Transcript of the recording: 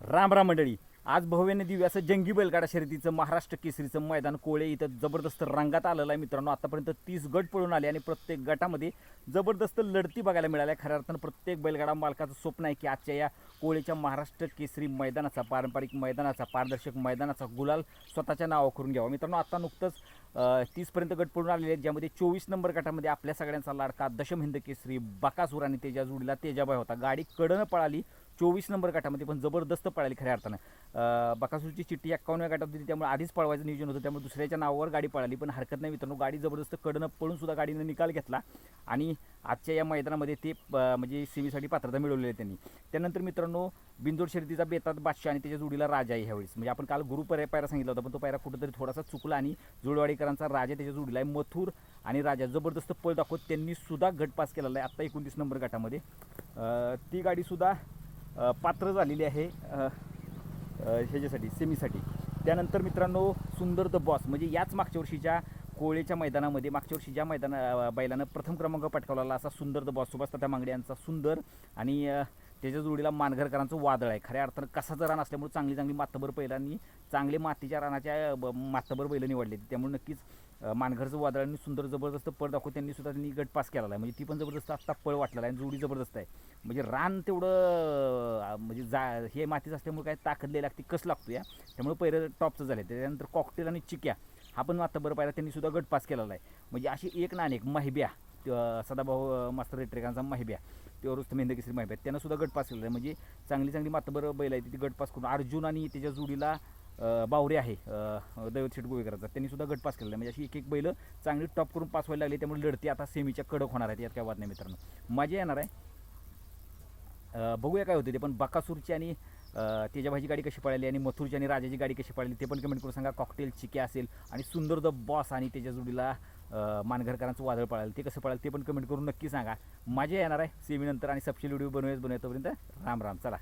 राम राम मंडळी. आज भव्याने दिव्य असं जंगी बैलगाडा शर्यतीचं महाराष्ट्र केसरीचं मैदान कोळे इथं जबरदस्त रंगात आलेलं आहे मित्रांनो. आतापर्यंत तीस गट पळून आले आणि प्रत्येक गटामध्ये जबरदस्त लढती बघायला मिळाल्या. खऱ्या अर्थानं प्रत्येक बैलगाडा मालकाचं स्वप्न आहे की आजच्या या कोळेच्या महाराष्ट्र केसरी मैदानाचा पारंपरिक मैदानाचा पारदर्शक मैदानाचा गुलाल स्वतःच्या नावा करून घ्यावा. मित्रांनो आता नुकतंच तीसपर्यंत गट पडून आलेले आहेत ज्यामध्ये चोवीस नंबर गटामध्ये आपल्या सगळ्यांचा लाडका दशम हिंद केसरी बकासूर आणि तेजा जुडीला तेजाबाई होता. गाडी कडनं पळाली. चोवीस नंबर गटामध्ये पण जबरदस्त पळाली खऱ्या अर्थानं. बकासूरची चिठ्ठी एक्कावन्न गटात होती त्यामुळे आधीच पळवायचं नियोजन होतं त्यामुळे दुसऱ्याच्या नावावर गाडी पळाली पण हरकत नाही मित्रांनो गाडी जबरदस्त कडनं पळून सुद्धा गाडीनं निकाल घेतला. आणि आजच्या या मैदानामध्ये ते म्हणजे सेमीसाठी पात्रता मिळवलेली आहे त्यांनी. त्यानंतर मित्रांनो बिंदोड शर्यतीचा बेतात बादशाह आणि त्याच्या जोडीला राजा आहे ह्यावेळेस. म्हणजे आपण काल गुरु पर्याय पायरा सांगितला होता पण तो पायरा कुठेतरी थोडासा चुकला आणि जुळवाडीकरांचा राजा त्याच्या जोडीला आहे मथुर आणि राजा. जबरदस्त पळ दाखवत त्यांनी सुद्धा गटपास केलेला आहे आत्ता एकोणतीस नंबर गटामध्ये. ती गाडीसुद्धा पात्र झालेली आहे ह्याच्यासाठी सेमीसाठी. त्यानंतर मित्रांनो सुंदर द बॉस म्हणजे याच मागच्या वर्षीच्या कोळेच्या मैदानामध्ये मागच्या वर्षी ज्या मैदाना बैलानं प्रथम क्रमांक पटकावलेला असा सुंदर द बॉस सुभाष तथा मांगडे यांचा सुंदर आणि त्याच्या जोडीला मानघरकरांचं वादळ आहे. खऱ्या अर्थानं कसाचं रान असल्यामुळे चांगली चांगली मातबर बैलांनी चांगले मातीच्या रानाच्या मातभर ब- मातबर बैलं निवडले त्यामुळे नक्कीच मानघरचं वादळ आणि सुंदर जबरदस्त पळ दाखवून त्यांनी सुद्धा त्यांनी गट पास केलेला आहे. म्हणजे ती पण जबरदस्त आत्ता पळ वाटलेला आहे आणि जोडी जबरदस्त आहे. म्हणजे रान तेवढं म्हणजे जा हे मातीचं असल्यामुळे काय ताकद लई लागते कस लागतो या त्यामुळे पहिलं टॉपचं झालं. त्याच्यानंतर कॉकटेल आणि चिक्या हा पण मातभर पहिला पाहिला त्यांनी सुद्धा गट पास केलेला आहे. म्हणजे अशी एक ना एक महिब्या सदाभाऊ मास्तर रेट्रेकांचा महिब्या. त्यो रुस्तम हिंदकेसरी आहेत. त्यांना सुद्धा गटपास केलेला आहे. म्हणजे चांगली चांगली मातबर बैल आहे ती गटपास करून अर्जुन आणि त्याच्या जोडीला बावरे आहे. दैवत शेट गोवेकरांचा. त्यांनी सुद्धा गटपास केलेला आहे. म्हणजे अशी एक एक बैल चांगली टॉप करून पास व्हायला लागली. त्यामुळे लढती आता सेमीच्या कडक होणार आहेत. यात काय वाद नाही मित्रांनो. मजा येणार आहे. बघूया काय होते ते. पण बकासूरची आणि अं, गाडी कशी पळाली आणि मथुरची आणि राजाची गाडी कशी पळाली ते पण कमेंट करून सांगा. कॉकटेल चिके असेल आणि सुंदर द बॉस आणि त्याच्या जोडीला मानघरकरांचं वादळ पळालं. ते कसं पळालं ते पण कमेंट करून नक्की सांगा. मजा येणार आहे. सेमीनंतर आणि सबशील व्हिडिओ बनवूयाच बनवूया तोपर्यंत राम राम. चला.